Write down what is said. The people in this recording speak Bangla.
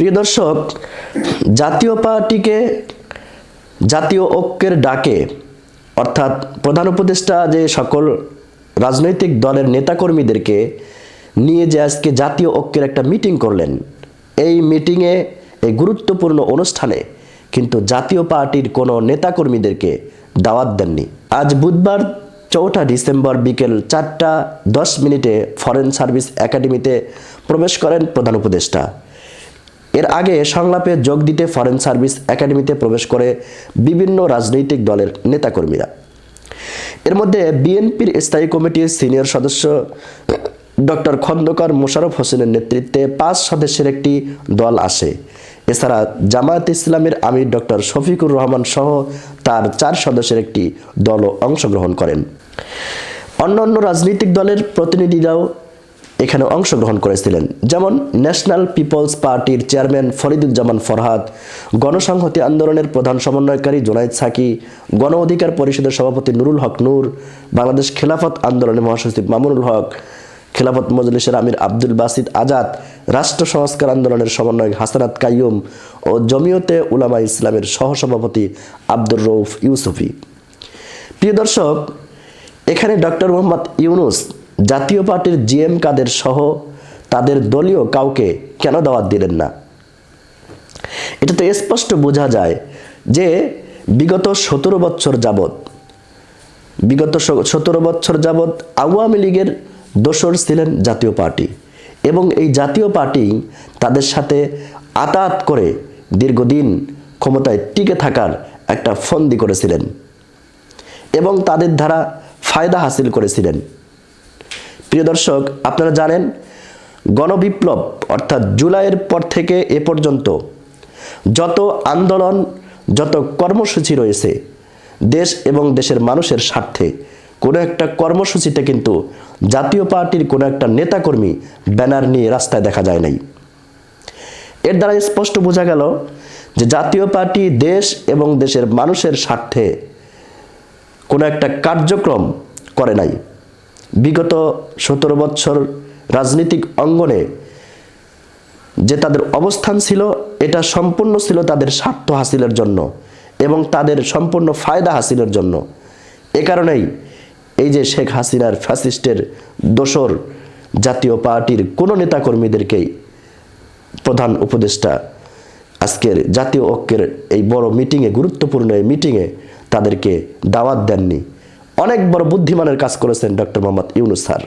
প্রিয় দর্শক, জাতীয় পার্টিকে জাতীয় ঐক্যের ডাকে, অর্থাৎ প্রধান উপদেষ্টা যে সকল রাজনৈতিক দলের নেতাকর্মীদেরকে নিয়ে যে আজকে জাতীয় ঐক্যের একটা মিটিং করলেন, এই মিটিংয়ে এই গুরুত্বপূর্ণ অনুষ্ঠানে কিন্তু জাতীয় পার্টির কোনো নেতাকর্মীদেরকে দাওয়াত দেননি। আজ বুধবার চৌঠা ডিসেম্বর বিকেল চারটা দশ মিনিটে ফরেন সার্ভিস একাডেমিতে প্রবেশ করেন প্রধান উপদেষ্টা। এর আগে সংলাপে যোগ দিতে ফরেন সার্ভিস একাডেমিতে প্রবেশ করে বিভিন্ন রাজনৈতিক দলের নেতাকর্মীরা। এর মধ্যে বিএনপির স্থায়ী কমিটির সিনিয়র সদস্য ডক্টর খন্দকার মোশাররফ হোসেনের নেতৃত্বে পাঁচ সদস্যের একটি দল আসে এছাড়া জামায়াত ইসলামের আমির ডক্টর শফিকুর রহমান সহ তার চার সদস্যের একটি দলও অংশগ্রহণ করেন। অন্যান্য রাজনৈতিক দলের প্রতিনিধিরাও এখানে অংশগ্রহণ করেছিলেন। যেমন ন্যাশনাল পিপলস পার্টির চেয়ারম্যান ফরিদুজ্জামান ফরহাদ, গণসংহতি আন্দোলনের প্রধান সমন্বয়কারী জোনায়েদ সাকি, গণ অধিকার পরিষদের সভাপতি নুরুল হক নূর, বাংলাদেশ খেলাফত আন্দোলনের মহাসচিব মামুনুল হক, খেলাফত মজলিসের আমির আব্দুল বাসিদ আজাদ, রাষ্ট্র সংস্কার আন্দোলনের সমন্বয়ক হাসানাত কাইয়ুম ও জমিয়তে উলামা ইসলামের সহসভাপতি আব্দুর রৌফ ইউসুফি। প্রিয় দর্শক, এখানে ডক্টর মোহাম্মদ ইউনুস জাতীয় পার্টির জিএম কাদের সহ তাদের দলীয় কাউকে কেন দাওয়াত দিলেন না? এটা তো স্পষ্ট বোঝা যায় যে বিগত সতেরো বছর যাবৎ, বিগত সতেরো বছর যাবৎ আওয়ামী লীগের দোসর ছিলেন জাতীয় পার্টি এবং এই জাতীয় পার্টি তাদের সাথে আতাত করে দীর্ঘদিন ক্ষমতায় টিকে থাকার একটা ফন্দি করেছিলেন এবং তাদের দ্বারা ফায়দা হাসিল করেছিলেন। প্রিয় দর্শক, আপনারা জানেন, গণবিপ্লব, অর্থাৎ জুলাইয়ের পর থেকে এ পর্যন্ত যত আন্দোলন, যত কর্মসূচি রয়েছে, দেশ এবং দেশের মানুষের স্বার্থে, কোনো একটা কর্মসূচিতে কিন্তু জাতীয় পার্টির কোনো একটা নেতাকর্মী ব্যানার নিয়ে রাস্তায় দেখা যায় নাই। এর দ্বারা স্পষ্ট বোঝা গেল যে জাতীয় পার্টি দেশ এবং দেশের মানুষের স্বার্থে কোনো একটা কার্যক্রম করে নাই। বিগত সতেরো বছর রাজনৈতিক অঙ্গনে যে তাদের অবস্থান ছিল, এটা সম্পূর্ণ ছিল তাদের স্বার্থ হাসিলের জন্য এবং তাদের সম্পূর্ণ ফায়দা হাসিলের জন্য। এ কারণেই এই যে শেখ হাসিনার ফ্যাসিস্টের দোসর জাতীয় পার্টির কোনো নেতাকর্মীদেরকেই প্রধান উপদেষ্টা আজকের জাতীয় ঐক্যের এই বড় মিটিংয়ে, গুরুত্বপূর্ণ এই মিটিংয়ে তাদেরকে দাওয়াত দেননি। অনেক বড় বুদ্ধিমানের কাজ করেছেন ডক্টর মোহাম্মদ ইউনুস স্যার।